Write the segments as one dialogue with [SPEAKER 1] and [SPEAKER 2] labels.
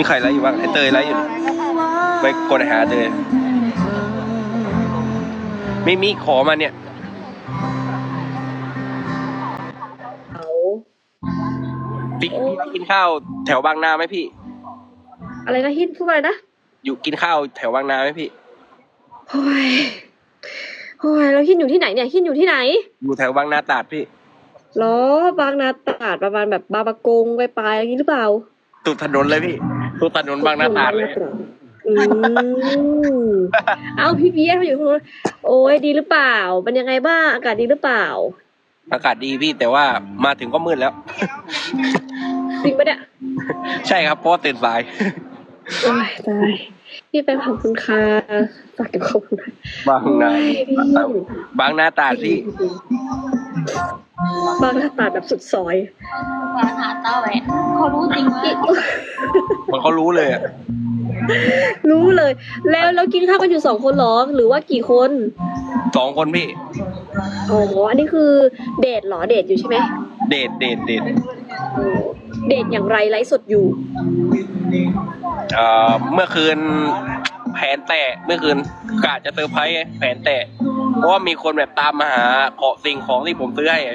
[SPEAKER 1] มีใครไลฟ์อยู่บ้างไอเตยไลฟ์อยู่นี่ไปกดหาเตยไม่มีขอมาเนี่ย
[SPEAKER 2] เขา
[SPEAKER 1] พี่พี่กินข้าวแถวบางนาไหมพี่
[SPEAKER 2] อะไรนะฮินพูดอะไรนะ
[SPEAKER 1] อยู่กินข้าวแถวบางนาไหมพี่
[SPEAKER 2] โอ้ยโอ้ยแล้วฮินอยู่ที่ไหนเนี่ยฮินอยู่ที่ไหน
[SPEAKER 1] อยู่แถวบางนาตราดพี่
[SPEAKER 2] เหรอบางนาตราดประมาณแบบบางประกงไปปลายอย่างนี้หรือเปล่า
[SPEAKER 1] ตุดถนนเลยพี่ ตุดถนนบางนาตราดเลย
[SPEAKER 2] อืมเอาพี่เบียร์มาอยู่ตรงนู้นโอ้ยดีหรือเปล่า เป็นยังไงบ้างอากาศดีหรือเปล่า
[SPEAKER 1] อากาศดีพี่แต่ว่ามาถึงก็มืดแล้ว
[SPEAKER 2] จริงปะเนี่ย
[SPEAKER 1] ใช่ครับเพราะว่าตื่นสาย
[SPEAKER 2] โอ้ยตายพี่ไปขอบคุณค่ะฝากเก็บขอบคุณค่ะ
[SPEAKER 1] บางนา
[SPEAKER 2] โอ้ยพี่
[SPEAKER 1] บางนาตราดพี่
[SPEAKER 2] บางนาตราดแบบสุดซอย
[SPEAKER 3] มาหาตาแหวนเขารู้จริงว่า
[SPEAKER 1] มันเขารู้เลยอะ
[SPEAKER 2] รู้เลย แล้วแล้วกินข้าวกันอยู่สองคนเหรอ หรือว่ากี่คน
[SPEAKER 1] สองคนพี่
[SPEAKER 2] อ๋ออันนี้คือเดทเหรอเดทอยู่ใช่ไหม
[SPEAKER 1] เดทเดทเดท
[SPEAKER 2] โอ้เดทอย่างไรไลฟ์สดอยู่
[SPEAKER 1] เอ่อเมื่อคืนแผนแตะเมื่อคืนกะจะเซอร์ไพรส์ไงแผนแตะ เพราะว่ามีคนแบบตามมาหาขอสิ่งของที่ผมซื้อให้ไง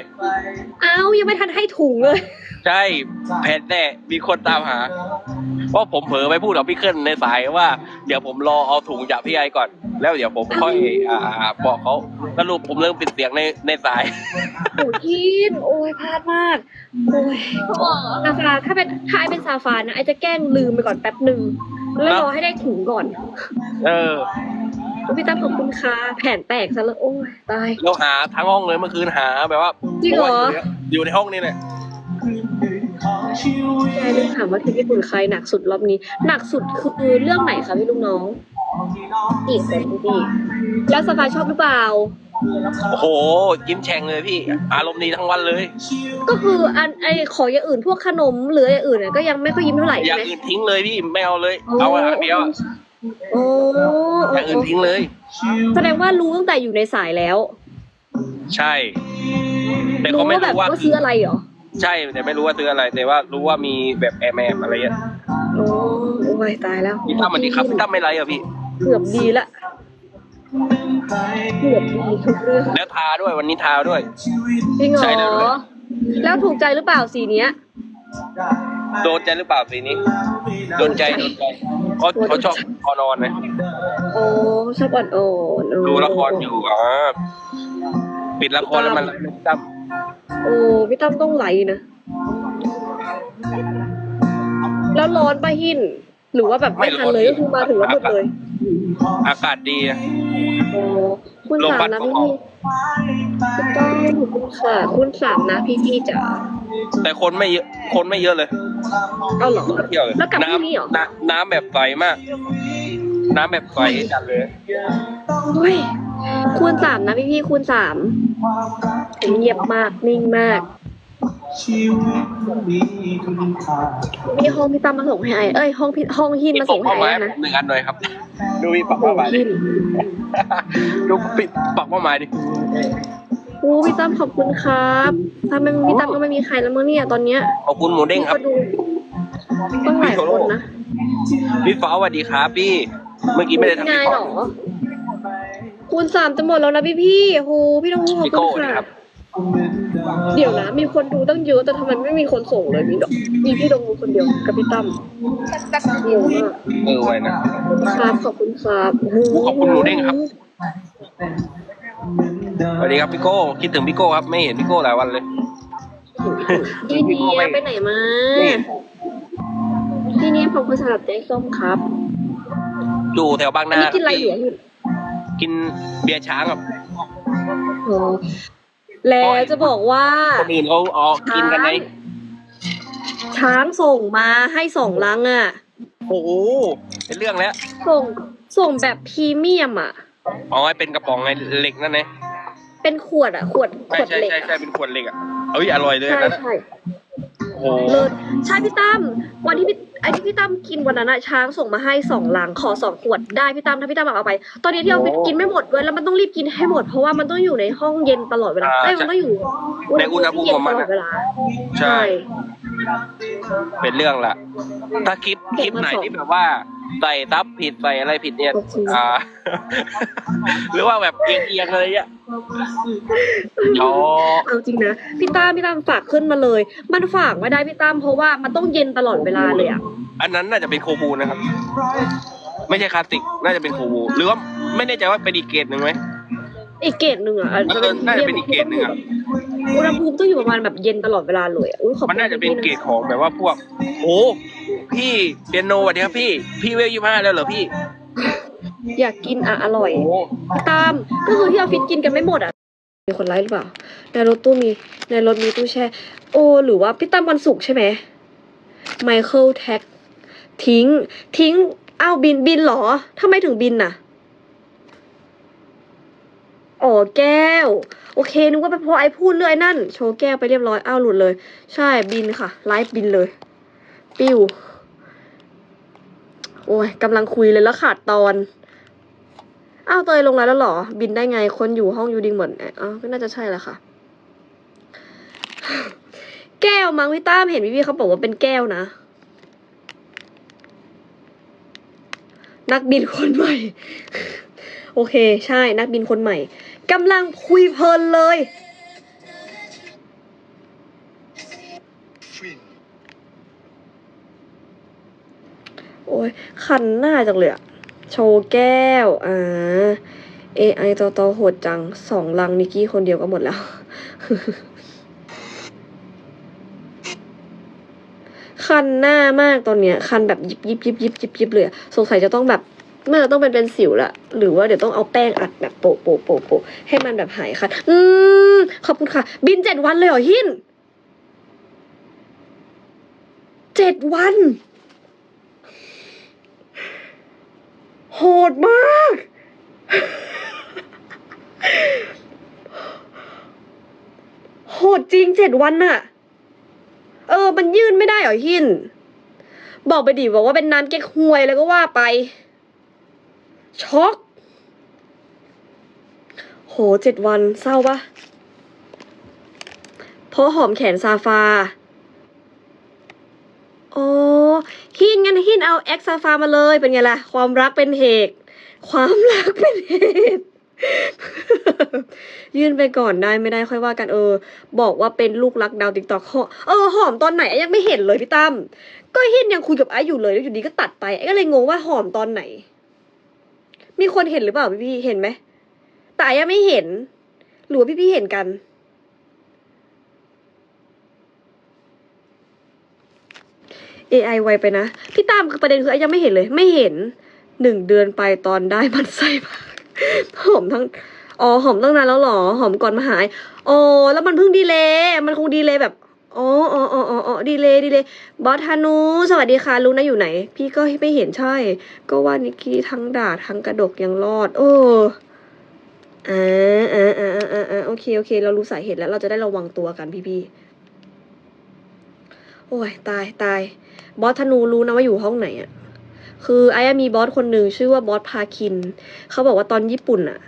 [SPEAKER 2] อ้าวยังไม่ทันให้ถุงเลย
[SPEAKER 1] ใช่แผนแตะมีคนตามหาเพราะผมเผลอไปพูดกับพี่ขึ้นในสายว่า เดี๋ยวผมรอเอาถุงจากพี่ไอก่อน แล้วเดี๋ยวผมค่อยอ่าบอกเขาสรุปผมเริ่มปิดเสียงในในสาย
[SPEAKER 2] โอ้กินโอ้ยพลาดมากโอ้ยซาฟาถ้าเป็นถ้าไอเป็นซาฟานะไอจะแกล้งลืมไปก่อนแป๊บหนึ่งแล้วรอให้ได้ถุงก่อน
[SPEAKER 1] เออ
[SPEAKER 2] พี่ตั้มขอบคุณค่ะแผนแตกซะแล้วโอ้ยตาย
[SPEAKER 1] เราหาทั้งห้องเลยเมื่อคืนหาแบบว่า
[SPEAKER 2] จริงเหรอ
[SPEAKER 1] พาะว่าอยู่ในอยู่ในห้องนี่แหละ
[SPEAKER 2] แกนึกถามว่าทีมญี่ปุ่นใครหนักสุดรอบนี้ หนักสุดคือเรื่องไหนคะพี่ลูกน้องอีกคนพี่แล้วสฟาชอบหรือเปล่า
[SPEAKER 1] โอ้โหยิ้มแฉ่งเลยพี่ อารมณ์ดีทั้งวันเลย
[SPEAKER 2] ก็คืออันไอขออย่างอื่นพวกขนมหรืออย่างอื่นเนี่ยก็ยังไม่ค่อยยิ้มเท่าไหร่
[SPEAKER 1] อ
[SPEAKER 2] ใช่
[SPEAKER 1] ย่าง
[SPEAKER 2] ไหม
[SPEAKER 1] อื่นทิ้งเลยพี่ไม่เอาเลย เอาอันเดียวอะ
[SPEAKER 2] โอ้
[SPEAKER 1] อย่างอื่นทิ้งเลย
[SPEAKER 2] แสดงว่ารู้ตั้งแต่อยู่ในสายแล้ว
[SPEAKER 1] ใช่ แต่
[SPEAKER 2] รู้
[SPEAKER 1] เขาไม่
[SPEAKER 2] ว่าแบบ
[SPEAKER 1] รู้ว่า
[SPEAKER 2] ว่าซื้ออะไรเหรอ
[SPEAKER 1] ใช่แต่ไม่รู้ว่าซื้ออะไร แต่ว่ารู้ว่ามีแบบแอมแอมอะไรเงี้ย
[SPEAKER 2] โอ้โอ้ยตายแล้ว
[SPEAKER 1] พี่ตั้มสวัสดีครับพี่ตั้มไม่ไรอะพี่
[SPEAKER 2] เกือบดีละเกือบดีทุกเรื่อง
[SPEAKER 1] แล้วทาด้วยวันนี้ทาด้วย
[SPEAKER 2] จริงเหร
[SPEAKER 1] ใช่แล้วด้วย
[SPEAKER 2] อแล้วถูกใจหรือเปล่าสีเนี้ย
[SPEAKER 1] โดนใจหรือเปล่าสีนี้ โดนใจโดนใจเขาเขาชอบคอนอนไหม
[SPEAKER 2] โอ้ชอบอ่อนๆโอ้
[SPEAKER 1] ดูละครอยู่อ่าปิดละครแล้วมันพี่ตั้ม
[SPEAKER 2] โอ้พี่ตั้มต้องไหลนะ แล้วร้อนปะหิน หรือว่าแบบไม่ทันเลยก็คือมาถึงแล้วหมดเลย
[SPEAKER 1] อากาศดีอะ
[SPEAKER 2] โอ้คุณ
[SPEAKER 1] ลม
[SPEAKER 2] สา
[SPEAKER 1] พั
[SPEAKER 2] ม
[SPEAKER 1] ด
[SPEAKER 2] นะ
[SPEAKER 1] ก็
[SPEAKER 2] พี่
[SPEAKER 1] ออก
[SPEAKER 2] พี่ต้องขอบคุณค่ะ คุณสามนะพี่พี่จ๋า
[SPEAKER 1] แต่คนไม่เยอะคนไม่เยอะเลย
[SPEAKER 2] เอาเหรอ
[SPEAKER 1] เที่ยวเลย
[SPEAKER 2] แล้วกลับพรุ่งนี้เหรอ
[SPEAKER 1] น้ำน้ำแบบใสมาก น้ำแบบใสจัดเลย
[SPEAKER 2] โอ้ยคูณสามนะพี่พี่คูณสามเงียบมากนิ่งมาก มีห้องพี่ตั้มมาส่งให้ไอเอ้ยห้องพี่ห้องหินมาส่งให้
[SPEAKER 1] เป้าห
[SPEAKER 2] ไอ
[SPEAKER 1] มาย
[SPEAKER 2] นะ
[SPEAKER 1] ผมหนึ่งอันหน่อยครับ ดูมีปัก
[SPEAKER 2] โอ้
[SPEAKER 1] เป้าหมายดิ
[SPEAKER 2] หิน
[SPEAKER 1] ดูปิดปักเป้าหมายดิ
[SPEAKER 2] โอ้พี่ตั้มขอบคุณครับถ้าไม่มีพี่ตั้มก็ไม่มีใครแล้วมั้งเนี่ยตอนเนี้ย
[SPEAKER 1] ขอบคุณหมูเด้ง
[SPEAKER 2] มี
[SPEAKER 1] ค
[SPEAKER 2] ครับนดูต้องหลายคนนะ
[SPEAKER 1] พี่ฟ้าสวัสดีครับพี่ เมื่อกี้ไม่ได้ทำ
[SPEAKER 2] ง่าย
[SPEAKER 1] พี่
[SPEAKER 2] เหร
[SPEAKER 1] ฟ้า
[SPEAKER 2] อคูณสามจะหมดแล้วนะพี่พี่โหพี่ต้องขอบ
[SPEAKER 1] พี่
[SPEAKER 2] คุ
[SPEAKER 1] โก้
[SPEAKER 2] ณ
[SPEAKER 1] นะ
[SPEAKER 2] ค่ะ
[SPEAKER 1] ครับ
[SPEAKER 2] เดี๋ยวนะ มีคนดูตั้งเยอะแต่ทำไมไม่มีคนส่งเลยมีดอกมีพี่ดงคนเดียวกับพี่ตั้มงงมาก
[SPEAKER 1] เออไว้นะ
[SPEAKER 2] ครับขอบคุณครับ
[SPEAKER 1] ขอบคุณหมูเด้งครับ สวัสดีครับพี่โก้คิดถึงพี่โก้ครับ ไม่เห็นพี่โก้หลายวันเลย
[SPEAKER 2] พี่เนียไปไหนมา
[SPEAKER 1] นี่
[SPEAKER 2] พี่เนียขอบคุณสำหรับใจส้มครับ
[SPEAKER 1] อยู่แถวบาง
[SPEAKER 2] อัน
[SPEAKER 1] นา
[SPEAKER 2] นี้กินอะไรอยู่อะพี่
[SPEAKER 1] กินเบียร์ช้างครับ
[SPEAKER 2] อ๋อแล้วจะบอกว่า
[SPEAKER 1] คนอื่นเขาอ๋อกินกันใน
[SPEAKER 2] ช้างส่งมาให้สองลังอะ
[SPEAKER 1] โอ้โหเป็นเรื่องแล้ว
[SPEAKER 2] ส่งส่งแบบพรีเมียมอะ
[SPEAKER 1] อ๋อให้เป็นกระป๋องไงเหล็กนั่นไง
[SPEAKER 2] เป็นขวดอะขวดข
[SPEAKER 1] ใช่
[SPEAKER 2] วด
[SPEAKER 1] ใช่
[SPEAKER 2] เหล็ก
[SPEAKER 1] ใช่
[SPEAKER 2] อะ
[SPEAKER 1] ใช่เป็นขวดเหล็กอะเอ้ยอร่อยเลย
[SPEAKER 2] ใช่
[SPEAKER 1] อันนั่นอะ
[SPEAKER 2] ใช่
[SPEAKER 1] โอ้โห
[SPEAKER 2] เลิศใช่พี่ตั้มวันที่พี่ไอที่พี่ตั้มกินวันนั้นอะช้างส่งมาให้สองลังขอสองขวดได้พี่ตั้มถ้าพี่ตั้มเอาไป ตอนนี้ที่เอาไปกินไม่หมดด้วยแล้วมันต้องรีบกินให้หมดเพราะว่ามันต้องอยู่ในห้องเย็นตลอดเวลาเอ้ยมันต้องอยู่
[SPEAKER 1] ในอุณหภูมิ
[SPEAKER 2] ที่เย็
[SPEAKER 1] ของมัน
[SPEAKER 2] ตลอ
[SPEAKER 1] อะ
[SPEAKER 2] ดเวลา
[SPEAKER 1] ใช่ เป็นเรื่องละ ถ้าคลิปคลิปไหนที่แบบว่า ใส่ทับผิดใส่อะไรผิดเนี่ยอ่า หรือว่าแบบเอียงๆอะไรเงี้ยอ๋อ
[SPEAKER 2] เอาจริงนะพี่ตั้มพี่ตั้มฝากขึ้นมาเลย มันฝากไม่ได้พี่ตั้มเพราะว่ามันต้องเย็นตลอดเวลาเลยอะ
[SPEAKER 1] อันนั้นน่าจะเป็นโคบูนะครับ ไม่ใช่คลาสสิกน่าจะเป็นโคบูหรือว่าไม่แน่ใจว่าเป็นอีกเกรดหนึ่งไหม
[SPEAKER 2] อีกเกรดหนึ่งอะ
[SPEAKER 1] เออน่าจะเป็นอีกเกรดหนึ่งอะ
[SPEAKER 2] อุณหภูมิต้องอยู่ประมาณแบบเย็นตลอดเวลาเลยอะอุ๊ยขอบคุณ
[SPEAKER 1] มันน่าจะเป็นเกรดของแบบว่าพวกโอ้ พี่เปียโนสวัสดีครับพี่ พี่เวลยี่ห้าแล้วเหรอพี่
[SPEAKER 2] อยากกินอะอร่อย
[SPEAKER 1] โอ้
[SPEAKER 2] ตามก็คือที่ออฟฟิศกินกันไม่หมดอะมีคนไลฟ์หรือเปล่าในรถตู้มีในรถมีตู้แช่ โอ้หรือว่าพี่ตั้มวันศุกร์ใช่ไหมไมเคิลแท็กทิ้ง ทิ้งอ้าวบินบินเหรอทำไมถึงบินน่ะอ๋อแก้ว โอเคนึกว่าเป็นเพราะไอ้พูดเรื่อยนั่น โชว์แก้วไปเรียบร้อยอ้าวหลุดเลย ใช่บินค่ะ ไลฟ์บินเลย ปิ้ว โอ้ยกำลังคุยเลยแล้วขาดตอน อ้าวเตยลงแล้วแล้วหรอ บินได้ไง คนอยู่ห้องยูดิงเหมือนอ๋อก็น่าจะใช่แหละค่ะ แก้วมั้งพี่ตั้มเห็นพี่พี่เขาบอกว่าเป็นแก้วนะ นักบินคนใหม่ โอเค ใช่ นักบินคนใหม่กำลังคุยเพลินเลย โอ้ยคันหน้าจังเลยอะโชว์แก้ว อ่า AI ตอตอโหดจัง สองลังนิกกี้คนเดียวก็หมดแล้ว คันหน้ามากตอนเนี้ย คันแบบยิบยิบยิบยิบยิบยิบเลยอะสงสัยจะต้องแบบน่าจะต้องเป็นเป็นสิวละหรือว่าเดี๋ยวต้องเอาแป้งอัดแบบโปะโปะโปะโปะให้มันแบบหายคัน อืม ขอบคุณค่ะ บินเจ็ดวันเลยเหรอหินเจ็ดวัน โหดมาก โหดจริงเจ็ดวันน่ะ เออ มันยื่นไม่ได้เหรอหิน บอกไปดิบอกว่าเป็นน้ำเก๊กฮวยแล้วก็ว่าไป ช็อก โหเจ็ดวันเศร้าปะเพราะหอมแขนซาฟา อ๋อ หินงั้นหินเอาแอคซาฟามาเลยเป็นไงล่ะ ความรักเป็นเหตุ ความรักเป็นเหตุ ยื่นไปก่อนได้ไม่ได้ค่อยว่ากันเออ บอกว่าเป็นลูกรักดาวติ๊กตอกเออหอมตอนไหนยังไม่เห็นเลยพี่ตั้มก็หินยังคุยกับไอ้อยู่เลยแล้วอยู่ดีก็ตัดไปไอ้ก็เลยงงว่าหอมตอนไหน มีคนเห็นหรือเปล่าพี่พี่เห็นไหมแต่ยังไม่เห็นหรือว่าพี่พี่เห็นกัน AI ไวไปนะ พี่ตามคือประเด็นคือไอ้ยังไม่เห็นเลย ไม่เห็นหนึ่งเดือนไปตอนได้มันไส้มากหอมทั้งอ๋อหอมตั้งนานแล้วหรอหอมก่อนมาหายอ๋อแล้วมันเพิ่งดีเลยมันคงดีเลยแบบอ๋ออ๋ออ๋ออ๋อดีเลยดีเลยบอสธานุสวัสดีค่ะรู้นะอยู่ไหน พี่ก็ไม่เห็นใช่ ก็ว่านิกกี้ทั้งด่าทั้งกระดกยังรอด โอ้อ่าอ่าอ่าอ่าอ่าโอเคโอเค เรารู้สาเหตุแล้วเราจะได้ระวังตัวกันพี่ๆ โอ้ยตายตายบอสธนูรู้นะว่าอยู่ห้องไหนอะคือไอ้มีบอสคนหนึ่งชื่อว่าบอสพาคิน เขาบอกว่าตอนญี่ปุ่นอะ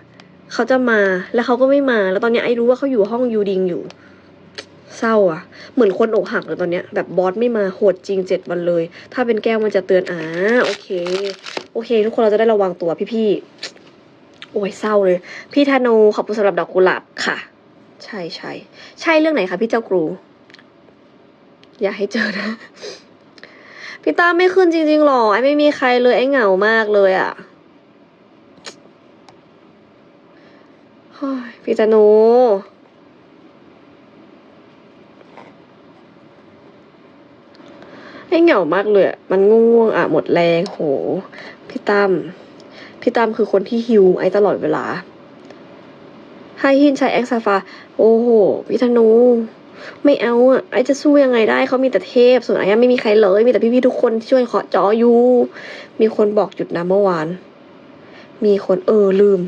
[SPEAKER 2] เขาจะมาแล้วเขาก็ไม่มา แล้วตอนเนี้ยไอ้รู้ว่าเขาอยู่ห้องยูดิงอยู่ เศร้าอะเหมือนคนอกหักเลยตอนเนี้ย แบบบอสไม่มาโหดจริงเจ็ดวันเลย ถ้าเป็นแก้วมันจะเตือนอ่าโอเค โอเค ทุกคนเราจะได้ระวังตัวพี่ๆโอ้ยเศร้าเลย พี่ธนูขอบคุณสำหรับดอกกุหลาบค่ะ ใช่ใช่ใช่เรื่องไหนคะพี่เจ้ากรู อย่าให้เจอนะ พี่ตามไม่ขึ้นจริงๆหรอ ไอ้ไม่มีใครเลย ไอ้เหงามากเลยอะ่ะเฮ้ยพี่ตานูไอ้เหงามากเลยอะมันง่วงๆอะหมดแรงโห พี่ตั้มพี่ตั้มคือคนที่ฮิวไอ้ตลอดเวลาให้หินใช้แอคซาฟา โอ้โห พี่ธนู ไม่เอาอะไอจะสู้ยังไงได้เขามีแต่เทพ ส่วนไอ้ไม่มีใครเลยมีแต่พี่ๆทุกคนที่ช่วยเคาะจออยู่มีคนบอกหยุดนะเมื่อวาน มีคนเออลืม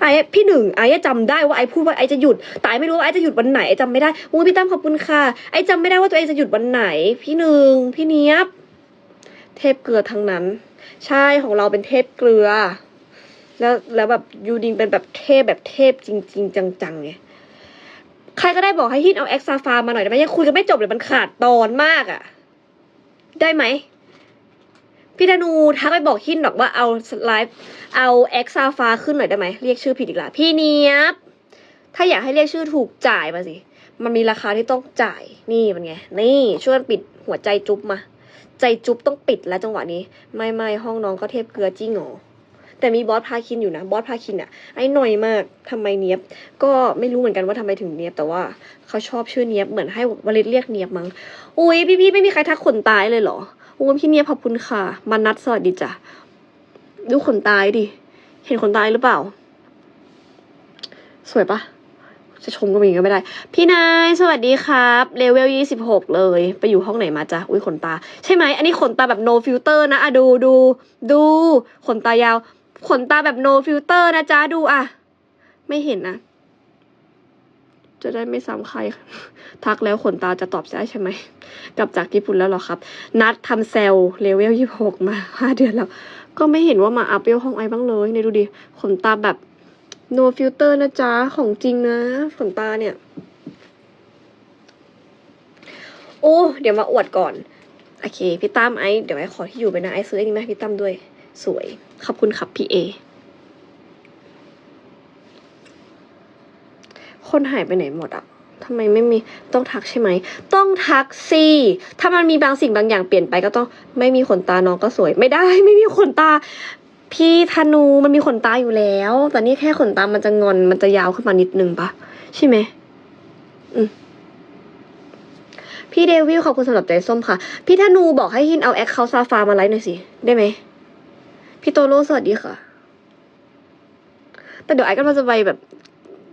[SPEAKER 2] ไอ้พี่หนึ่งไอ้จำได้ว่าไอ้พูดว่าไอ้จะหยุดแต่ไอ้ไม่รู้ว่าไอ้จะหยุดวันไหนไอ้จำไม่ได้โอ้พี่ตั้มขอบคุณค่ะ ไอ้จำไม่ได้ว่าตัวเองจะหยุดวันไหน พี่หนึ่งพี่เนี้ยบ เทพเกลือทั้งนั้น ใช่ของเราเป็นเทพเกลือ แล้วแล้วแบบยูดิงเป็นแบบเทพแบบเทพจริง ๆ จังๆไง ใครก็ได้บอกให้ฮิตเอาแอ็กซาฟามาหน่อยได้ไหมยังคุยกันไม่จบเลยมันขาดตอนมากอะ่ะ ได้ไหมพี่ธนูทักไปบอกหินหรอกว่าเอาไลฟ์เอาเอ็กซาฟาขึ้นหน่อยได้ไหมเรียกชื่อผิดอีกละพี่เนียบ ถ้าอยากให้เรียกชื่อถูกจ่ายมาสิ มันมีราคาที่ต้องจ่ายนี่มันไง นี่ช่วยปิดหัวใจจุ๊บมา ใจจุ๊บต้องปิดแล้วจังหวะนี้ ไม่ไม่ห้องน้องก็เทพเกลือจริงหรอ แต่มีบอสพาคินอยู่นะ บอสพาคินอะไอ้หน่อยมากทำไมเนียบ ก็ไม่รู้เหมือนกันว่าทำไมถึงเนียบ แต่ว่าเขาชอบชื่อเนียบ เหมือนให้วลิตเรียกเนียบมั้ง อุ้ยพี่ๆไม่มีใครทักขนตายเลยเหรออุ้ยพี่เนียบขอบคุณค่ะ มานัดสวัสดีจ้ะ ดูขนตายดิ เห็นขนตายหรือเปล่า สวยปะจะชมก็มีก็ไม่ได้ พี่นายสวัสดีครับเลเวลยี่สิบหกเลย ไปอยู่ห้องไหนมาจ๊ะ อุ้ยขนตา ใช่ไหม อันนี้ขนตาแบบ no filter นะอะดูดูดูขนตายาว ขนตาแบบ no filter นะจ๊ะ ดูอะไม่เห็นนะ จะได้ไม่ซ้ำใคร ทักแล้วขนตาจะตอบได้ใช่ไหม กลับจากญี่ปุ่นแล้วหรอครับ นัดทำเซลเลเวลยี่หกมาห้าเดือนแล้ว ก็ไม่เห็นว่ามาอัพเวลห้องไอบ้างเลยเนี่ยดูดิ ขนตาแบบ no filter นะจ๊ะ ของจริงนะ ขนตาเนี่ย โอ้ เดี๋ยวมาอวดก่อน โอเค พี่ตั้มไอซ์เดี๋ยวไอซ์ขอที่อยู่ไปนะ ไอซ์ซื้อไอ้นี่มาให้พี่ตั้มด้วย สวย ขอบคุณครับพี่เอ คนหายไปไหนหมดอะทำไมไม่มีต้องทักใช่ไหม ต้องทักสิถ้ามันมีบางสิ่งบางอย่างเปลี่ยนไปก็ต้องไม่มีขนตาน้องก็สวย ไม่ได้ ไม่มีขนตา พี่ธนูมันมีขนตาอยู่แล้ว แต่นี่แค่ขนตามันจะงอนมันจะยาวขึ้นมานิดนึงปะใช่ไหมอืมพี่เดวิลขอบคุณสำหรับใจส้มค่ะ พี่ธนูบอกให้หินเอาแอคเคาท์ซาฟามาไลฟ์หน่อยสิ ได้ไหม พี่โตโร่สวัสดีค่ะ แต่เดี๋ยวไอ้ก็จะไปแบบ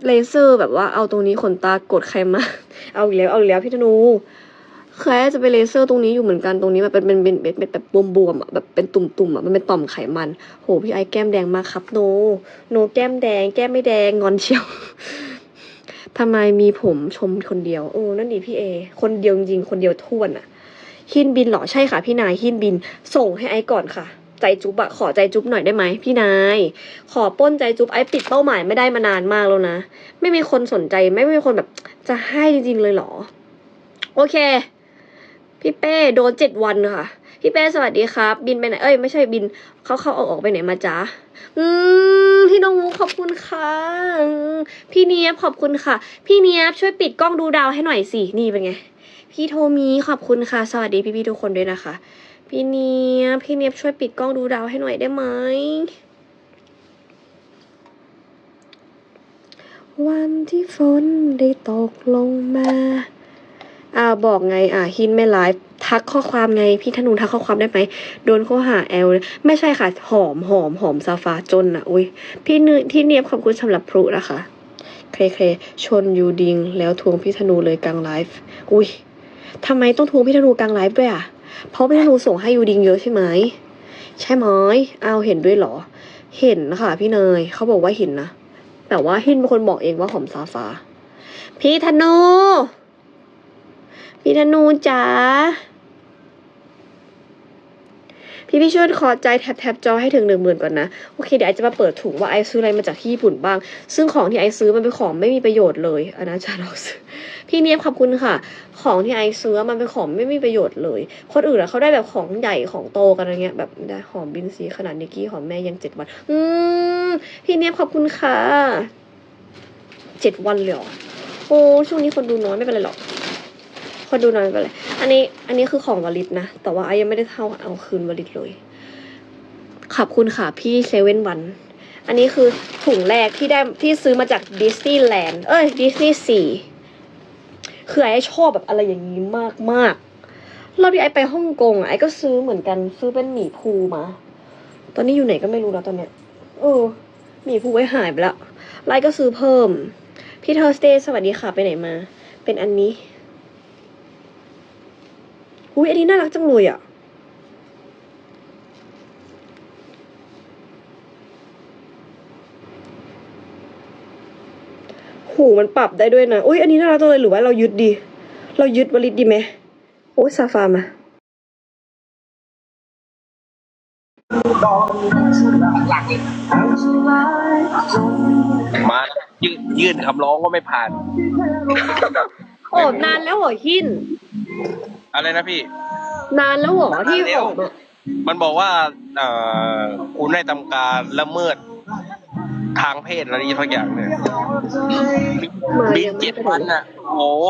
[SPEAKER 2] เลเซอร์แบบว่าเอาตรงนี้ขนตากดใครมา เอาอีกแล้วเอาอีกแล้วพี่ธนูเคยจะไปเลเซอร์ตรงนี้อยู่เหมือนกันตรงนี้แบบเป็นเป็นเป็นเป็นเป็นแบบบวมๆอะแบบเป็นตุ่มๆอะมันเป็นต่อมไขมัน โหพี่ไอ้แก้มแดงมากครับโน โนแก้มแดง แก้มไม่แดงงอนเชียวทำไมมีผมชมคนเดียวโอ้นั่นดีพี่เอ คนเดียวจริงคนเดียวท่วนอะหินบินเหรอใช่ค่ะ พี่นายหินบินส่งให้ไอ้ก่อนค่ะ ใจจุ๊บอะขอใจจุ๊บหน่อยได้ไหมพี่นาย ขอป้นใจจุ๊บไอ้ปิดเป้าหมายไม่ได้มานานมากแล้วนะ ไม่มีคนสนใจไม่มีคนแบบจะให้จริงๆเลยเหรอ โอเค พี่เป้โดนเจ็ดวันค่ะ พี่เป้สวัสดีครับ บินไปไหนเอ้ยไม่ใช่บินเขาเข้าออกออกไปไหนมาจ๊ะอืมพี่น้องมุกขอบคุณค่ะพี่เนียบขอบคุณค่ะ พี่เนียบช่วยปิดกล้องดูดาวให้หน่อยสินี่เป็นไงพี่โทมีขอบคุณค่ะ สวัสดีพี่ๆทุกคนด้วยนะคะ พี่เนียพี่เนียบช่วยปิดกล้องดูดาวให้หน่อยได้ไหม วันที่ฝนได้ตกลงมาอ่าบอกไง อ่าฮินไม่ไลฟ์ทักข้อความไง พี่ธนูทักข้อความได้ไหมโดนข้อหาแอล ไม่ใช่ค่ะ หอมหอมหอมซาฟาจนอะ อุ้ยพี่เนยที่เนียบขอบคุณสำหรับพลุนะคะเคเคชนยูดิง แล้วทวงพี่ธนูเลยกลางไลฟ์อุ้ยทำไมต้องทวงพี่ธนูกลางไลฟ์ด้วยอะ เพราะพี่ธนูส่งให้ยูดิงเยอะใช่ไหมใช่ไหมเอาเห็นด้วยเหรอ เห็นค่ะ พี่เนยเขาบอกว่าเห็นนะแต่ว่าหินเป็นคนบอกเองว่าหอมซาฟาพี่ธนูพี่ธนูจ๋า พี่พี่ช่วยขอใจแท็บแท็บจอให้ถึงหนึ่งหมื่นก่อนนะ โอเคเดี๋ยวไอจะมาเปิดถุงว่าไอซื้ออะไรมาจากที่ญี่ปุ่นบ้าง ซึ่งของที่ไอซื้อมันเป็นของไม่มีประโยชน์เลยอันนั้นจะเราซื้อพี่เนียบขอบคุณค่ะ ของที่ไอซื้อมันเป็นของไม่มีประโยชน์เลย คนอื่นอะเขาได้แบบของใหญ่ของโตกันอะไรเงี้ยแบบได้หอมบินสีขนาดนิกกี้หอมแม่ยังเจ็ดวันอืมพี่เนียบขอบคุณค่ะเจ็ดวันเลยเหรอโอ้ช่วงนี้คนดูน้อยไม่เป็นไรหรอก คนดูน้อยไม่เป็นไรอันนี้อันนี้คือของวลิตนะ แต่ว่าไอยังไม่ได้เท่าเอาคืนวลิตเลย ขอบคุณค่ะพี่เซเว่นวัน อันนี้คือถุงแรกที่ได้ที่ซื้อมาจากดิสนีย์แลนด์ เอ้ยดิสนีย์ซีคือไอ้ชอบแบบอะไรอย่างนี้มากมากรอบที่ไอ้ไปฮ่องกงไอ้ก็ซื้อเหมือนกันซื้อเป็นหมีภูมา ตอนนี้อยู่ไหนก็ไม่รู้แล้วตอนเนี้ยเออหมีภูไว้หายไปแล้วไลก็ซื้อเพิ่ม พี่เทอร์สเตย์สวัสดีค่ะไปไหนมา เป็นอันนี้ อุ้ยอันนี้น่ารักจังเลยอะหูมันปรับได้ด้วยนะอุ้ยอันนี้น่ารักจังเลยหรือว่าเรายึดดี เรายึดวลิตดีไหมโอ้ยซาฟามา
[SPEAKER 1] มายื่นยื่นคำร้องก็ไม่ผ่าน
[SPEAKER 2] โอ้นานแล้วเหรอหิน
[SPEAKER 1] อะไรนะพี่
[SPEAKER 2] นานแล้วเหรอที่
[SPEAKER 1] นานแล้ว
[SPEAKER 2] ออกมา
[SPEAKER 1] มันบอกว่า เอ่อคุณได้ทำการละเมิดทางเพศอะไรสักอย่างเนี่ย
[SPEAKER 2] มา
[SPEAKER 1] บิน
[SPEAKER 2] ยังไม่
[SPEAKER 1] เจ็ด
[SPEAKER 2] ไป
[SPEAKER 1] วันน่ะ โอ้โห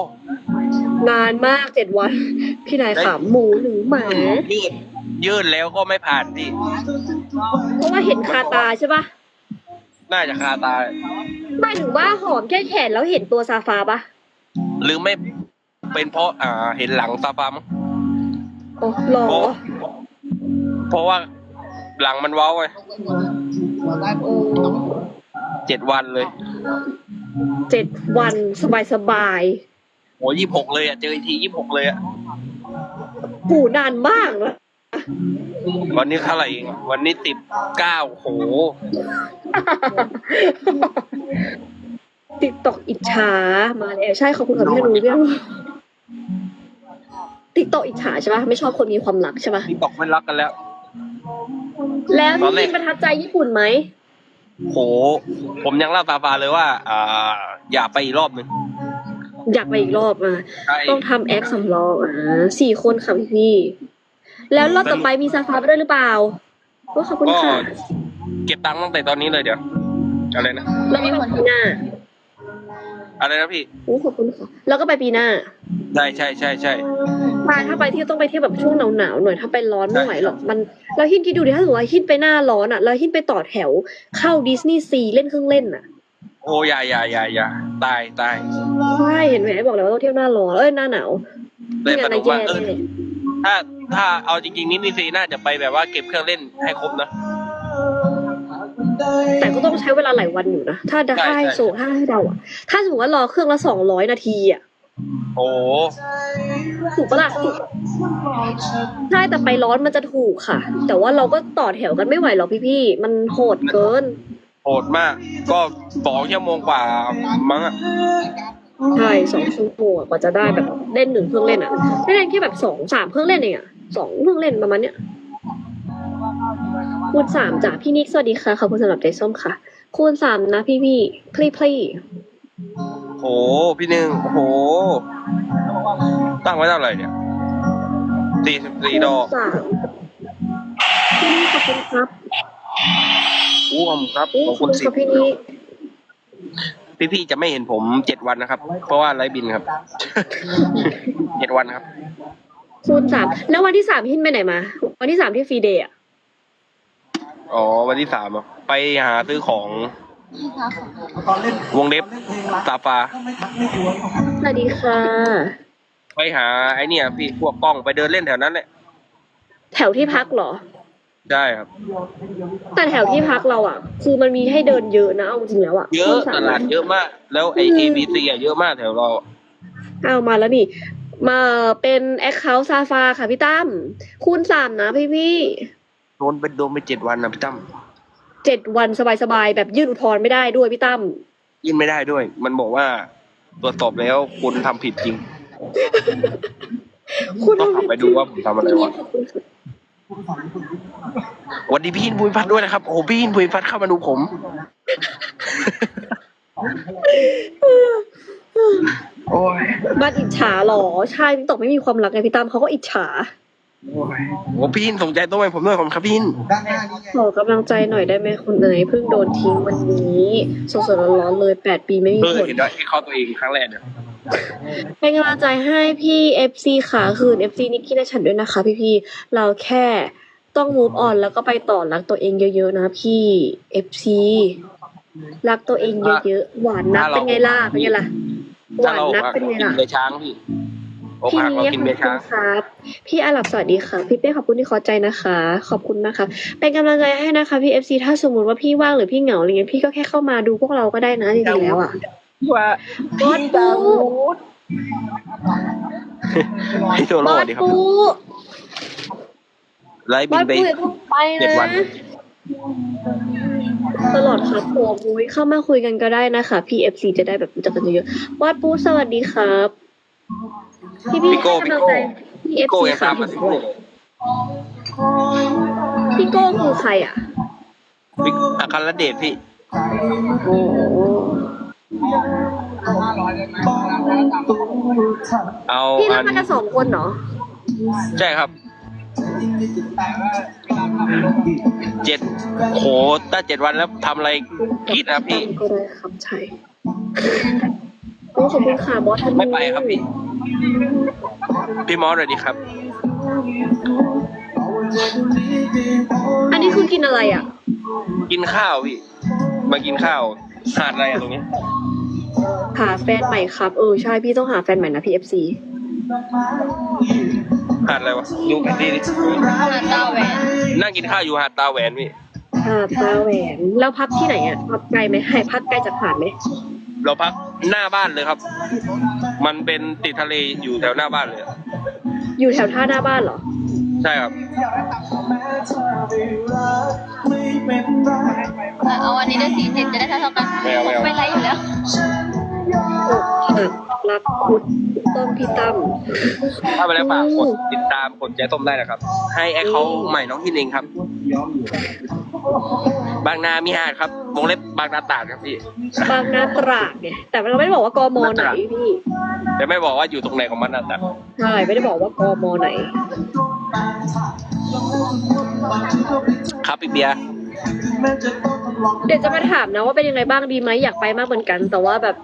[SPEAKER 2] นานมากเจ็ดวัน พี่นายขำหมูหรือหมา
[SPEAKER 1] ยืดยืดแล้วก็ไม่ผ่านที่
[SPEAKER 2] เพราะว่าเห็นคาตาใช่ปะ
[SPEAKER 1] น่าจะคาตา
[SPEAKER 2] หมายถึงว่าหอมแค่แขนแล้วเห็นตัวซาฟาปะ
[SPEAKER 1] หรือไม่ เป็นเพราะอ่าเห็นหลังซาฟามั้ง
[SPEAKER 2] โอ้หรอ
[SPEAKER 1] เพราะเพราะว่าหลังมันเว้าไง
[SPEAKER 2] โอ้
[SPEAKER 1] เจ็ดวันเลย
[SPEAKER 2] เจ็ดวันสบายสบาย
[SPEAKER 1] โอ้ยี่หกเลยอะเจออีกทียี่หกเลยอะ
[SPEAKER 2] ๆหูนานมากนะ
[SPEAKER 1] วันนี้เท่าไหร่เองวันนี้สิบเก้าโห
[SPEAKER 2] ติ๊กตอกอิจฉามาแล้วใช่ขอบคุณกับพี่รู้พี่รู้ ติ๊กตอกอิจฉาใช่ปะไม่ชอบคนมีความรักใช่ปะ
[SPEAKER 1] นี่ตกไม่รักกันแล้ว
[SPEAKER 2] แล้ว
[SPEAKER 1] ตอนแร
[SPEAKER 2] พี่
[SPEAKER 1] ก
[SPEAKER 2] ประทับใจญี่ปุ่นไหม
[SPEAKER 1] โห ผมยังเล่าซาฟาเลยว่า อ่า อย่าไปอีกรอบหนึ่ง
[SPEAKER 2] อยากไปอีกรอบมา
[SPEAKER 1] ใช่
[SPEAKER 2] ต้องทำแอคสำรองอ่าสี่คนค่ะพี่พี่ๆแล้วรอบต่อไปมีซาฟาไปด้วยหรือเปล่าก็ขอบคุณ
[SPEAKER 1] ก็
[SPEAKER 2] ค่ะ
[SPEAKER 1] เก็บตังค์ตั้งแต่ตอนนี้เลยเดี๋ยว อะไรนะ
[SPEAKER 2] แล้วก็ไปปีหน้า
[SPEAKER 1] อะไรนะพี่
[SPEAKER 2] โอ้ขอบคุณค่ะแล้วก็ไปปีหน้า
[SPEAKER 1] ใช่ใช่ใช่ ใช่
[SPEAKER 2] ไปถ้าไปเที่ยวต้องไปเที่ยวแบบช่วงหนาวๆหน่อยถ้าไปร้อนไม่
[SPEAKER 1] ใช่
[SPEAKER 2] ไหวหรอกมันเราหินคิดดูดิถ้าสมมติว่าหินไปหน้าร้อนอะแล้วหินไปต่อแถวเข้าดิสนีย์ซีเล่นเครื่องเล่นอะ
[SPEAKER 1] โอ้อยาอยาอยาอยาตายตาย
[SPEAKER 2] ใช่เห็นไหมบอกแล้วว่าต้องเที่ยวหน้าร้อนเอ้ยหน้าหนาว
[SPEAKER 1] เลย
[SPEAKER 2] ไม่
[SPEAKER 1] ส
[SPEAKER 2] งั้น
[SPEAKER 1] นุ
[SPEAKER 2] นะ
[SPEAKER 1] กว่า
[SPEAKER 2] แย่
[SPEAKER 1] เออ
[SPEAKER 2] เลย
[SPEAKER 1] ถ้าถ้าเอาจริงๆนิดนิซีน่าจะไปแบบว่าเก็บเครื่องเล่นให้ครบนะ
[SPEAKER 2] แต่ก็ต้องใช้เวลาหลายวันอยู่นะถ้าจะ
[SPEAKER 1] ใช่
[SPEAKER 2] ให้
[SPEAKER 1] ใช่
[SPEAKER 2] โซถ้าให้เราอะถ้าสมมติว่ารอเครื่องละสองร้อยนาทีอะ
[SPEAKER 1] โอ้
[SPEAKER 2] ถูกปะล่ะใช่แต่ไปร้อนมันจะถูกค่ะ แต่ว่าเราก็ต่อแถวกันไม่ไหวหรอกพี่ๆมันโหดเกิน
[SPEAKER 1] โหดมาก ก็สองชั่วโมงกว่ามั้งอะ
[SPEAKER 2] ใช่สองชั่วโมงอะกว่าจะได้แบบเล่นหนึ่งเครื่องเล่นอะได้เล่นแค่แบบสองสามเครื่องเล่นเองอะสองเครื่องเล่นประมาณเนี้ยคูณสามจ้ะพี่นิกสวัสดีค่ะขอบคุณสำหรับใจส้มค่ะ คูณสามนะพี่พี่พลีพลี
[SPEAKER 1] โห พี่หนึ่งโอ้โห ตั้งไว้เท่าไหร่เนี่ยสี่สิบสี่ดอก
[SPEAKER 2] สามพี่นิกขอบคุณครับ
[SPEAKER 1] อู้ขอบคุณครับ
[SPEAKER 2] อู้
[SPEAKER 1] ขอบ
[SPEAKER 2] ข
[SPEAKER 1] คุ
[SPEAKER 2] อบ
[SPEAKER 1] ณ
[SPEAKER 2] คุณ
[SPEAKER 1] สิ
[SPEAKER 2] ครับพี่นิก
[SPEAKER 1] พี่พี่ๆจะไม่เห็นผมเจ็ดวันนะครับ เพราะว่าไร้บินครับเจ็ดวันครับ
[SPEAKER 2] คูณสามแล้ววันที่สามพี่ไปไหนมา วันที่สามที่ฟรีเดย์อะ
[SPEAKER 1] อ๋อวันที่สามอะไปหาซื้อของ
[SPEAKER 3] พี่คะขอ
[SPEAKER 1] วงเล็บซาฟา
[SPEAKER 2] สวัสดีค่ะ
[SPEAKER 1] ไปหาไอเนี่ยพี่พวกกล้องไปเดินเล่นแถวนั้นแหละ
[SPEAKER 2] แถวที่พักเหรอ
[SPEAKER 1] ใช่ครับ
[SPEAKER 2] แต่แถวที่พักเราอะ คือมันมีให้เดินเยอะนะเอาจริงแล้วอะ
[SPEAKER 1] เยอะ
[SPEAKER 2] คูณสม
[SPEAKER 1] ตลาดเยอะมาก แล้วไอ
[SPEAKER 2] อืม
[SPEAKER 1] เอบีซีอะเยอะมากแถวเรา
[SPEAKER 2] เอามาแล้วนี่ มาเป็นแอคเคาท์ซาฟาค่ะพี่ตั้มคูณสามนะพี่พี่
[SPEAKER 1] โดนไปโดนไปเจ็ดวันนะพี่ตั้ม
[SPEAKER 2] เจ็ดวันสบายๆแบบยื่นอุทธรณ์ไม่ได้ด้วยพี่ตั้ม
[SPEAKER 1] ยื่นไม่ได้ด้วย มันบอกว่าตรวจสอบแล้วคุณทำผิดจริง
[SPEAKER 2] คุณ
[SPEAKER 1] ต้องกลับไปดูว่าผมทำอะไรวะสวันดีพี่อินบุญพัฒน์ด้วยนะครับ โอ้โหพี่อินบุญพัฒน์เข้ามาดูผม โอ้ย
[SPEAKER 2] บ้านอิจฉาเหรอ ใช่พี่ตกไม่มีความรักไงพี่ตั้มเขาก็อิจฉา
[SPEAKER 1] โอ้ยโอ้พี่อินสนใจตัวให้ผมด้วยผมครับพี่อิน
[SPEAKER 2] ขอกำลังใจหน่อยได้ไหมคุณเนยเพิ่งโดนทิ้งวันนี้สดๆร้อนๆเลยแปดปีไม่มี
[SPEAKER 1] เออ
[SPEAKER 2] ผล
[SPEAKER 1] เห็นด้วยเข้าตัวเองครั้งแรกเนี่ย
[SPEAKER 2] เป็นกำลังใจให้พี่ FC ขาคืน FC นิกกี้และฉันด้วยนะคะ พี่ๆเราแค่ต้อง move on แล้วก็ไปต่อรักตัวเองเยอะๆนะพี่ FC รักตัวเองเยอะๆหวานนักเป็นไงล่ะเป็นไงล่ะหาน
[SPEAKER 1] ถ้าวเรา
[SPEAKER 2] นัก
[SPEAKER 1] อก
[SPEAKER 2] เป็นไง
[SPEAKER 1] กิน
[SPEAKER 2] ล่ะ
[SPEAKER 1] เบช้างพี่โอ้
[SPEAKER 2] พี่
[SPEAKER 1] ผักเรา
[SPEAKER 2] นี้
[SPEAKER 1] กิน
[SPEAKER 2] ข
[SPEAKER 1] เบ
[SPEAKER 2] อบคุ
[SPEAKER 1] ช้าง
[SPEAKER 2] ณครับ พี่อาหลับสวัสดีค่ะ พี่เป้ขอบคุณที่ขอใจนะคะ ขอบคุณนะคะ เป็นกำลังใจให้นะคะพี่ FC ถ้าสมมติว่าพี่ว่างหรือพี่เหงาอะไรเงี้ยพี่ก็แค่เข้ามาดูพวกเราก็ได้นะจริงๆแล้วอะ
[SPEAKER 1] ว่า
[SPEAKER 2] บอสปู
[SPEAKER 1] พี่โซ
[SPEAKER 2] บ
[SPEAKER 1] โล่
[SPEAKER 2] อส
[SPEAKER 1] ดีครับ
[SPEAKER 2] ปู
[SPEAKER 1] ไลฟ์
[SPEAKER 2] บ
[SPEAKER 1] บิ
[SPEAKER 2] อนส
[SPEAKER 1] ไป
[SPEAKER 2] ปูอย่าเพิ่งไป
[SPEAKER 1] เจ็ด
[SPEAKER 2] นะ
[SPEAKER 1] วัน
[SPEAKER 2] ตลอดครับผมมุ้ยเข้ามาคุยกันก็ได้นะคะ พี่ FC จะได้แบบรู้จักกันเยอะๆบอสปูสวัสดีครับ พี่พี่
[SPEAKER 1] พี่โก้
[SPEAKER 2] ให้กำลังใจพี่
[SPEAKER 1] พี่โก้
[SPEAKER 2] FC
[SPEAKER 1] ยัง
[SPEAKER 2] ค่ะ
[SPEAKER 1] ตามมาสิ
[SPEAKER 2] พี่โก้คือใครอะ
[SPEAKER 1] พี่อาคารเดชพี่
[SPEAKER 2] โอ้โห
[SPEAKER 1] เอา
[SPEAKER 2] พี่
[SPEAKER 1] อั
[SPEAKER 2] รับ
[SPEAKER 1] น
[SPEAKER 2] มากันสองคนเหรอ
[SPEAKER 1] ใช่ครับเจ็ดโหถ้าเจ็ดวันแล้วทำอะไรกินนะพี่
[SPEAKER 2] ก็ได้ครับใช่ โอ้ขอบคุณค่ะบอสทัน
[SPEAKER 1] ไม่ไปครับพี่ พี่มอสเลยดีครับ
[SPEAKER 2] อันนี้คือกินอะไรอะ
[SPEAKER 1] กินข้าวพี่ มากินข้าว หาดอะไรอะตรงนี้
[SPEAKER 2] หาแฟนใหม่ครับ เออใช่พี่ต้องหาแฟนใหม่นะพี่เอฟซี
[SPEAKER 1] หาดอะไรวะดูแผนที่ดิ
[SPEAKER 3] หาดตาแหวน
[SPEAKER 1] นั่งกินข้าวอยู่หาดตาแหวนพี่
[SPEAKER 2] หาดตาแหวน แล้วพักที่ไหนอะ พักไกลไหมให้พักไกลจากหาดไหม
[SPEAKER 1] เราพักหน้าบ้านเลยครับ มันเป็นติดทะเลอยู่แถวหน้าบ้านเลยอะ
[SPEAKER 2] อยู่แถวท่าหน้าบ้านเหรอ
[SPEAKER 1] ใช่ครับ
[SPEAKER 3] เอาวันนี้ได้สี่เจ็ดจะได้เท่าๆกัน
[SPEAKER 1] ไม่เอาไม่เอา
[SPEAKER 3] ไม่ไรอยู่แล้ว
[SPEAKER 2] อกหักรักคุดต้นพี่ตั้ม
[SPEAKER 1] ถ้าไปแล้วฝากกดติดตามกดแจ้ส้มได้นะครับ ให้แอคเขาใหม่น้องที่เองครับ บางนามีหาดครับ วงเล็บบางนาตราดครับพี่
[SPEAKER 2] บางนาตราดเนี่ย แต่เราไม่ได้บอกว่ากมไหนพี่
[SPEAKER 1] แต่ไม่บอกว่าอยู่ตรงไหนของมันนาตราด
[SPEAKER 2] ใช่ไม่ได้บอกว่ากมไหน
[SPEAKER 1] ครับพี่เบียร์
[SPEAKER 2] เดี๋ยวจะมาถามนะว่าเป็นยังไงบ้างดีไหมอยากไปมากเหมือนกัน แต่ว่าแบบ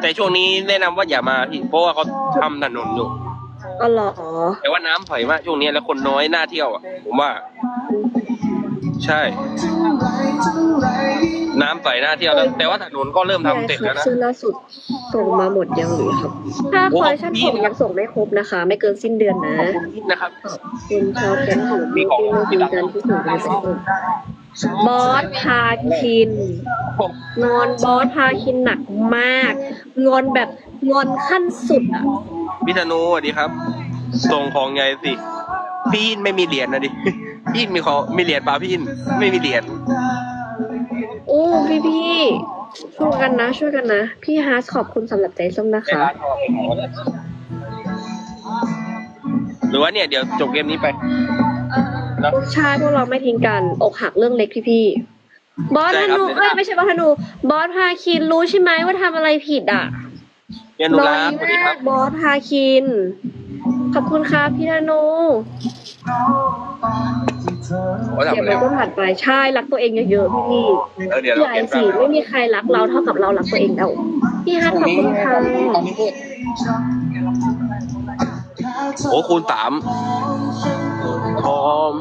[SPEAKER 1] แต่ช่วงนี้แนะนำว่าอย่ามาพี่เพราะว่าเขาทำถนนอยู่
[SPEAKER 2] อ๋อเหรอ
[SPEAKER 1] แต่ว่าน้ำใสมากช่วงนี้แล้วคนน้อยน่าเที่ยวอะ ผมว่า ใช่ น้ำใสน่าเที่ยวแล้วแต่ว่าถนนก็เริ่มทำเสร็จ
[SPEAKER 2] ครั
[SPEAKER 1] แล้วนะ
[SPEAKER 2] ซึ่งล่าสุดส่งมาหมดยังหรือครับ ถ้า
[SPEAKER 1] โอ้
[SPEAKER 2] ค
[SPEAKER 1] ข
[SPEAKER 2] อ
[SPEAKER 1] อบ
[SPEAKER 2] ลเลคชัน
[SPEAKER 1] คุณ
[SPEAKER 2] ส่งยังส่งไม่ครบนะคะ ไม่เกินสิ้นเดือนนะ
[SPEAKER 1] ขอบคุณพี่นะครับ
[SPEAKER 2] คุณชาวแก๊งของ
[SPEAKER 1] มี
[SPEAKER 2] พี่
[SPEAKER 1] ของ
[SPEAKER 2] ที่มาคุยกันที่ส่งมาเป็นคน บอสพาคิน
[SPEAKER 1] ผม
[SPEAKER 2] งอนบอสพาคินหนักมาก งอนแบบงอนขั้นสุดอะ
[SPEAKER 1] พี่ธนูสวัสดีครับ ส่งของไงสิ พี่อินไม่มีเหรียญนะดิ พี่อินมีของมีเหรียญป่าพี่อินไม่มีเหรียญ
[SPEAKER 2] โอ้พี่พี่ๆช่วยกันนะ ช่วยกันนะ พี่ฮาร์สขอบคุณสำหรับใจส้มนะคะ
[SPEAKER 1] หรือว่าเนี่ยเดี๋ยวจบเกมนี้ไปเนอะ
[SPEAKER 2] ใช่พวกเราไม่ทิ้งกัน อกหักเรื่องเล็กพี่พี่ๆบอส
[SPEAKER 1] ใช่
[SPEAKER 2] ธ
[SPEAKER 1] ครับ
[SPEAKER 2] นูเอ้ยไม่ใช่บอสธนูบอสพาคินรู้ใช่ไหมว่าทำอะไรผิดอะ
[SPEAKER 1] พี่อนุ
[SPEAKER 2] น้อ
[SPEAKER 1] รั
[SPEAKER 2] ย
[SPEAKER 1] กษ์สวัสดีค
[SPEAKER 2] มา
[SPEAKER 1] รั
[SPEAKER 2] ก
[SPEAKER 1] บบ
[SPEAKER 2] อสพาคิน ขอบคุณครับพี่ธนู
[SPEAKER 1] โอ้
[SPEAKER 2] เดี๋ยว
[SPEAKER 1] ทำอะไร
[SPEAKER 2] มันก็ผ่านไปใช่รักตัวเองเยอะๆพี่พี่
[SPEAKER 1] เออเดี๋ยว
[SPEAKER 2] ๆ
[SPEAKER 1] เรา
[SPEAKER 2] ใหญ่
[SPEAKER 1] เก็บ
[SPEAKER 2] สิไม่มีใครรักเราเท่ากับเรารักตัวเองแล้วพี่ฮาร์ดขอบคุณค่ะ
[SPEAKER 1] โอ้คูณสาม ทอม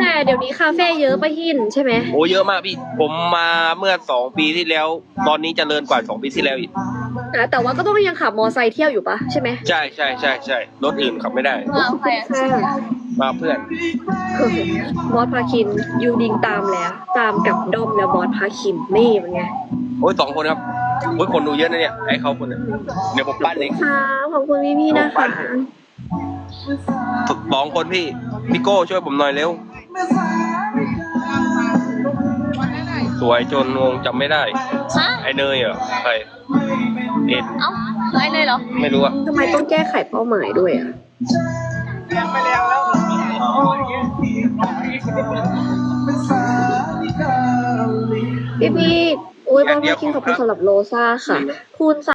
[SPEAKER 2] แต่เดี๋ยวนี้คาเฟ่เยอะปะหินใช่ไหม
[SPEAKER 1] โอ้เยอะมากพี่ ผมมาเมื่อสองปีที่แล้ว ตอนนี้เจริญกว่าสองปีที่แล้วอีก
[SPEAKER 2] อะแต่ว่าก็ต้องยังขับมอไซค์เที่ยวอยู่ปะใช่ไหม
[SPEAKER 1] ใช่ใช่ใช่ใช่รถอื่นขับไม่ได้
[SPEAKER 3] มาเอาใครอะ
[SPEAKER 2] ค่ะ
[SPEAKER 1] มาเพื่อน
[SPEAKER 2] บอสพาคินยูดิงตามแล้ว ตามกับด้อมแล้วบอสพาคินนี่เป็นไง
[SPEAKER 1] โอ้ยสองคนครับโอ้ยคนดูเยอะนะเนี่ยไอ้เขาคนเนี่ยเดี๋ยวผมปั้นเอง
[SPEAKER 2] ค่ะขอบคุณพี่พี่ๆนะคะ
[SPEAKER 1] สองคนพี่ พี่โก้ช่วยผมหน่อยเร็ว สวยจนงงจำไม่ได้
[SPEAKER 3] ฮะ
[SPEAKER 1] ไอ้เนยเหรอใครเอ็ด
[SPEAKER 3] เอ้าไอ้เลยเหรอ
[SPEAKER 1] ไม่รู้อะ
[SPEAKER 2] ทำไมต้องแก้ไขเป้าหมายด้วยอะ พี่พี่ๆอุ้ยบอสพาคินขอบคุณสำหรับโลซ่าค่ะคูณ